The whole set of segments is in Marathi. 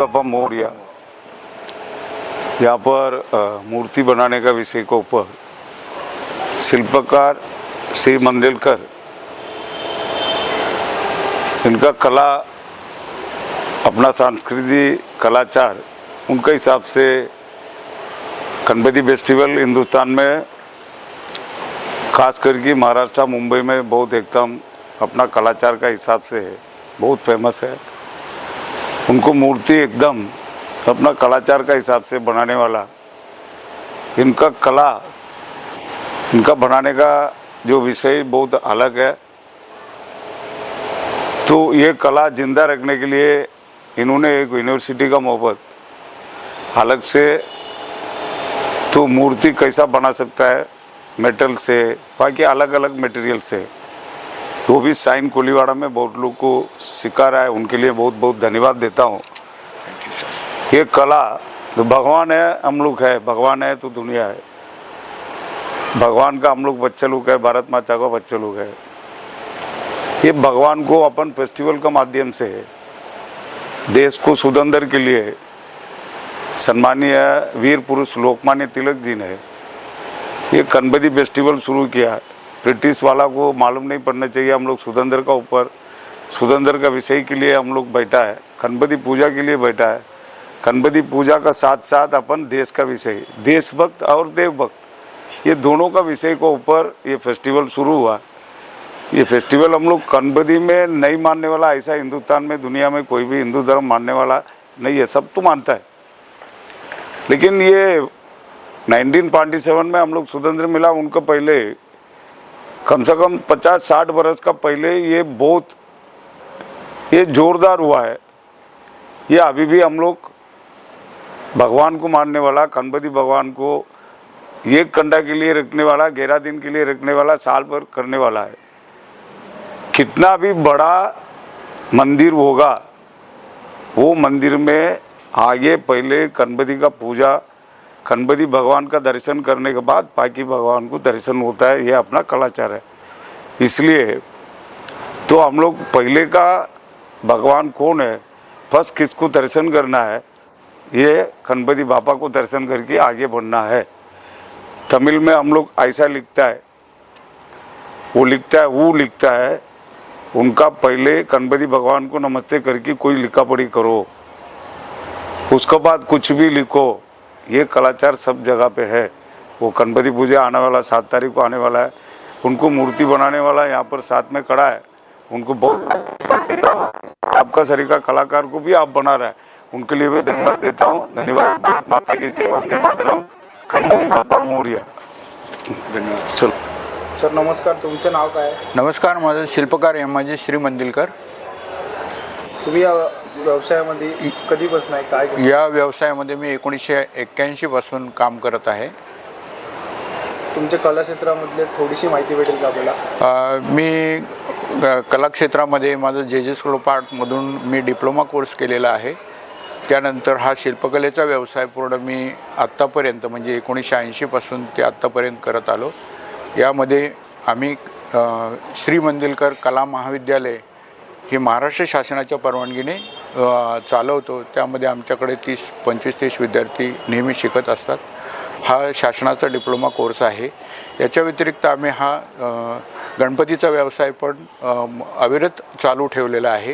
बापा मोरिया यहाँ पर मूर्ति बनाने का विषय के ऊपर शिल्पकार श्री मंदिलकर, इनका कला, अपना सांस्कृतिक कलाचार, उनके हिसाब से गणपति फेस्टिवल हिंदुस्तान में खास करके महाराष्ट्र, मुंबई में बहुत एकदम अपना कलाचार का हिसाब से बहुत फ़ेमस है। उनको मूर्ति एकदम अपना कलाचार का हिसाब से बनाने वाला, इनका कला, इनका बनाने का जो विषय बहुत अलग है। तो ये कला ज़िंदा रखने के लिए इन्होंने एक यूनिवर्सिटी का मोहब्बत अलग से तो मूर्ति कैसा बना सकता है मेटल से, बाकी अलग अलग मटेरियल से। वो भी साइन कोलीवाड़ा में बहुत लोग को सिखा रहा है उनके लिए बहुत बहुत धन्यवाद देता हूँ। ये कला तो भगवान है हम लोग है भगवान है तो दुनिया है। भगवान का हम लोग बच्चे लोग है भारत माता का बच्चे लोग है। ये भगवान को अपन फेस्टिवल का माध्यम से देश को सुदंदर के लिए सम्मानीय वीर पुरुष लोकमान्य तिलक जी ने ये कनबदी फेस्टिवल शुरू किया। ब्रिटिश वाला को मालूम नहीं पड़ना चाहिए, हम लोग सुदंदर का ऊपर सुदंदर का विषय के लिए हम लोग बैठा है, गणपति पूजा के लिए बैठा है। गणपति पूजा का साथ साथ अपन देश का विषय देशभक्त और देवभक्त, ये दोनों का विषय को ऊपर ये फेस्टिवल शुरू हुआ। ये फेस्टिवल हम लोग गणपति में नहीं मानने वाला, ऐसा हिंदुस्तान में, दुनिया में कोई भी हिंदू धर्म मानने वाला नहीं है, सब तो मानता है। लेकिन ये 1947 में हम लोग स्वतंत्र मिला, उनको पहले कम से कम 50-60 बरस का पहले ये बहुत, ये जोरदार हुआ है। ये अभी भी हम लोग भगवान को मानने वाला, गणपति भगवान को एक कंडा के लिए रखने वाला, ग्यारह दिन के लिए रखने वाला, साल भर करने वाला है। कितना भी बड़ा मंदिर होगा, वो मंदिर में आगे पहले गणपति का पूजा गणपति भगवान का दर्शन करने के बाद बाकी भगवान को दर्शन होता है, ये अपना कलाचार है। इसलिए तो हम लोग पहले का भगवान कौन है, फ़र्स्ट किसको दर्शन करना है, ये गणपति बापा को दर्शन करके आगे बढ़ना है। तमिल में हम लोग ऐसा लिखता है, वो लिखता है, वो लिखता है, उनका पहले गणपति भगवान को नमस्ते करके कोई लिखा पढ़ी करो, उसके बाद कुछ भी लिखो। ये कलाचार सब जगह पे है। वो गणपति पूजा आने वाला सात तारीख को आने वाला है। उनको मूर्ति बनाने वाला यहाँ पर साथ में खड़ा है। उनको बहुत आपका सरीका कलाकार को भी आप बना रहा है। उनके लिए भी धन्यवाद देता हूँ। धन्यवाद। माता की चलो। सर नमस्कार। तुमचं नाव काय? नमस्कार माझं शिल्पकार यमाजी श्री मंदिलकर. तुम्ही या व्यवसायामध्ये कधीपासून आहे? काय? या व्यवसायामध्ये मी एकोणीसशे एक्क्याऐंशीपासून काम करत आहे. तुमच्या कला क्षेत्रामधले थोडीशी माहिती भेटेल का आपल्याला मी कलाक्षेत्रामध्ये माझं जे जे स्कूल आर्टमधून मी डिप्लोमा कोर्स केलेला आहे. त्यानंतर हा शिल्पकलेचा व्यवसाय पूर्ण मी आत्तापर्यंत म्हणजे एकोणीसशे ऐंशीपासून ते आत्तापर्यंत करत आलो. यामध्ये आम्ही श्री मंदिलकर कला महाविद्यालय हे महाराष्ट्र शासनाच्या परवानगीने चालवतो. त्यामध्ये आमच्याकडे तीस पंचवीस तीस विद्यार्थी नेहमी शिकत असतात. हा शासनाचा डिप्लोमा कोर्स आहे. याच्या व्यतिरिक्त आम्ही हा गणपतीचा व्यवसाय पण अविरत चालू ठेवलेला आहे.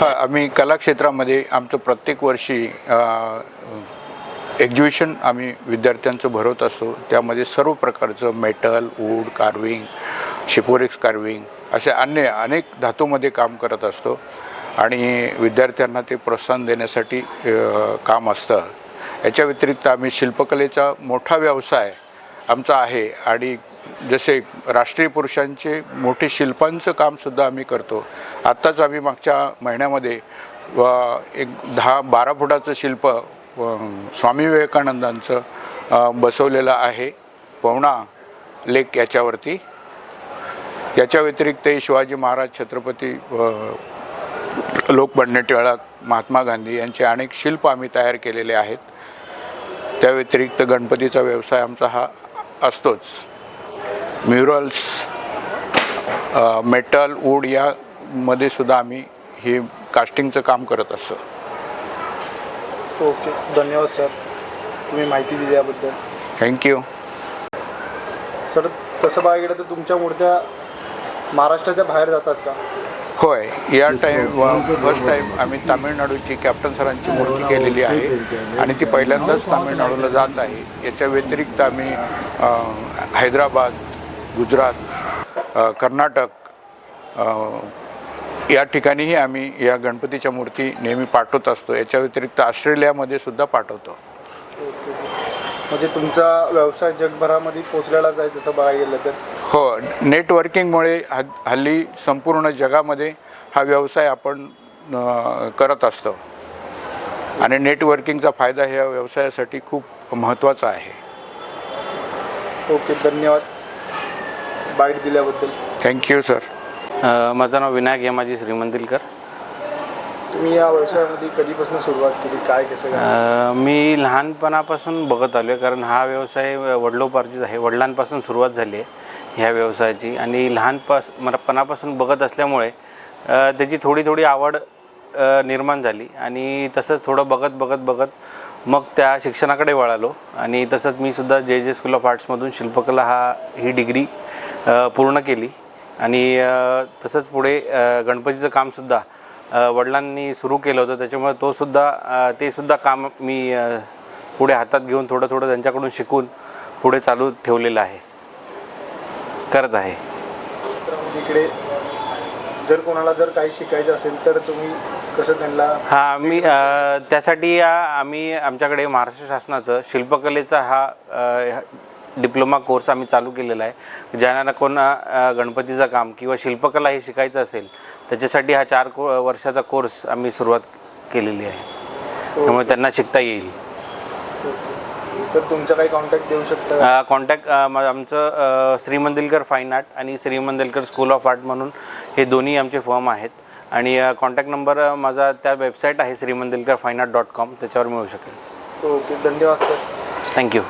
हा आम्ही कलाक्षेत्रामध्ये आमचं प्रत्येक वर्षी एक्झिबिशन आम्ही विद्यार्थ्यांचं भरवत असतो. त्यामध्ये सर्व प्रकारचं metal wood carving Siporex carving असे अन्य अनेक धातूमध्ये काम करत असतो. आणि विद्यार्थ्यांना ते प्रोत्साहन देण्यासाठी काम असतं. याच्या व्यतिरिक्त आम्ही शिल्पकलेचा मोठा व्यवसाय आमचा आहे आणि जसे राष्ट्रीय पुरुषांचे मोठे शिल्पांचं कामसुद्धा आम्ही करतो. आत्ताच आम्ही मागच्या महिन्यामध्ये एक दहा बारा फुटाचं शिल्प स्वामी विवेकानंदांचं बसवलेलं आहे पवना लेक याच्यावरती. याच्या व्यतिरिक्त शिवाजी महाराज छत्रपती लोकमान्य टिळक महात्मा गांधी यांचे अनेक शिल्प आम्ही तयार केलेले आहेत. त्या व्यतिरिक्त गणपतीचा व्यवसाय आमचा हा असतोच. म्युरल्स मेटल वूड यामध्ये सुद्धा आम्ही हे कास्टिंगचं काम करत असतो. ओके धन्यवाद सर. तुम्ही माहिती दिली याबद्दल. थँक्यू सर तसं बघायला गेलं तर तुमच्या मूर्त्या महाराष्ट्राच्या बाहेर जातात का? होय या टाईम फर्स्ट टाईम आम्ही तामिळनाडूची कॅप्टन सरांची मूर्ती केलेली आहे आणि ती पहिल्यांदाच तामिळनाडूला जात आहे. याच्या व्यतिरिक्त आम्ही हैदराबाद गुजरात कर्नाटक या ठिकाणीही आम्ही या गणपतीच्या मूर्ती नेहमी पाठवत असतो. याच्या व्यतिरिक्त ऑस्ट्रेलियामध्ये सुद्धा पाठवतो. म्हणजे तुमचा व्यवसाय जगभरामध्ये पोचलेलाच आहे तसं बघायला गेलं तर? हो नेटवर्किंगमुळे ह हल्ली संपूर्ण जगामध्ये हा व्यवसाय आपण अ, करत असतो. आणि नेटवर्किंगचा फायदा ह्या व्यवसायासाठी खूप महत्त्वाचा आहे. ओके धन्यवाद. बाईट दिल्याबद्दल. Thank you sir. अ, माझं नाव विनायक यमाजी श्रीमंदिलकर तुम्ही या व्यवसायामध्ये कधीपासून सुरुवात केली? काय कसं काय? मी लहानपणापासून बघत आलो आहे कारण हा व्यवसाय वडिलोपार्जित आहे. वडिलांपासून सुरुवात झाली आहे ह्या व्यवसायाची. आणि लहानपास पणापासून बघत असल्यामुळे त्याची थोडी थोडी आवड निर्माण झाली. आणि तसंच थोडं बघत बघत बघत मग त्या शिक्षणाकडे वळालो. आणि तसंच मी सुद्धा जे जे स्कूल ऑफ आर्ट्समधून शिल्पकला हा ही डिग्री पूर्ण केली. आणि तसंच पुढे गणपतीचं कामसुद्धा वडिलांनी सुरू केलं होतं. त्याच्यामुळे तो सुद्धा ते सुद्धा काम मी पुढे हातात घेऊन थोडं थोडं त्यांच्याकडून शिकून पुढे चालू ठेवलेलं आहे. करत आहे. इकडे जर कोणाला जर काही शिकायचं असेल तर तुम्ही कसं त्यांना हा आम्ही त्यासाठी आम्ही आमच्याकडे महाराष्ट्र शासनाचं शिल्पकलेचा हा डिप्लोमा कोर्स आम्ही चालू केलेला आहे. ज्यांना कोणा गणपतीचं काम किंवा शिल्पकला हे शिकायचं असेल त्याच्यासाठी हा चार को वर्षाचा कोर्स आम्ही सुरुवात केलेली आहे. त्यामुळे त्यांना शिकता येईल. तर तुमचा काही कॉन्टॅक्ट देऊ शकता? कॉन्टॅक्ट आमचं श्रीमंदिलकर फाईन आर्ट आणि श्रीमंदिलकर स्कूल ऑफ आर्ट म्हणून हे दोन्ही आमचे फर्म आहेत. आणि कॉन्टॅक्ट नंबर माझा त्या वेबसाईट आहे Shrimandilkar fine art dot com त्याच्यावर मिळू शकेल. ओके धन्यवाद सर. थँक्यू